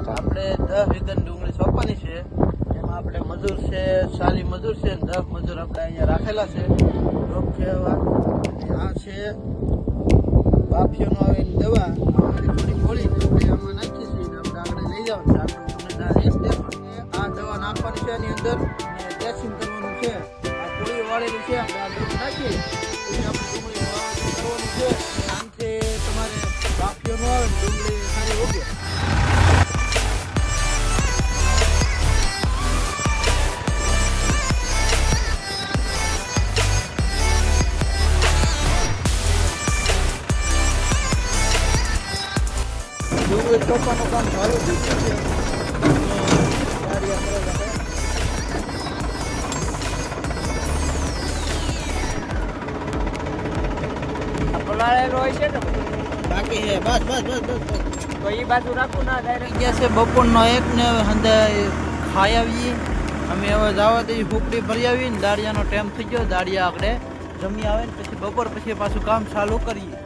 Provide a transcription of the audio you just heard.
આપણે દસ વીઘા ડુંગળી સોંપવાની છે. એમાં આપણે મજૂર છે સાલી મજૂર છે દસ મજૂર આપણે અહીંયા રાખેલા છે. રોગ આ છે બાફીઓનો આવેલી દવા. અમારી થોડી ગોળી આપણે આમાં નાખી છીએ આપણે આગળ લઈ જવાનું છે. આપણે તમને. આ દવા નાખવાની છે એની અંદર. ડ્રેસિંગ કરવાનું છે. આ ગોળી વાળેલી છે. આપણે આ દવા નાખીએ. આપણે ડુંગળી કરવાનું છે. આમથી તમારે બાફીઓનો આવે ડુંગળી ડુંગળી ચોપાનું કામ ચાલુ થઈ છે અને સારી આપણે આપણે પલાળેલો હોય છે ને બાકી છે બસ બસ બસ બસ બસ તો એ બાજુ રાખું. ના ગયા છે બપોરનો એક ને હંધાય ખાઈ આવીએ. અમે હવે જવા દઈએ ફૂકડી ભરી આવીએ ને દાળિયાનો ટાઈમ થઈ ગયો દાળિયા આગળ. જમી આવે ને પછી બપોર પછી પાછું કામ ચાલુ કરીએ.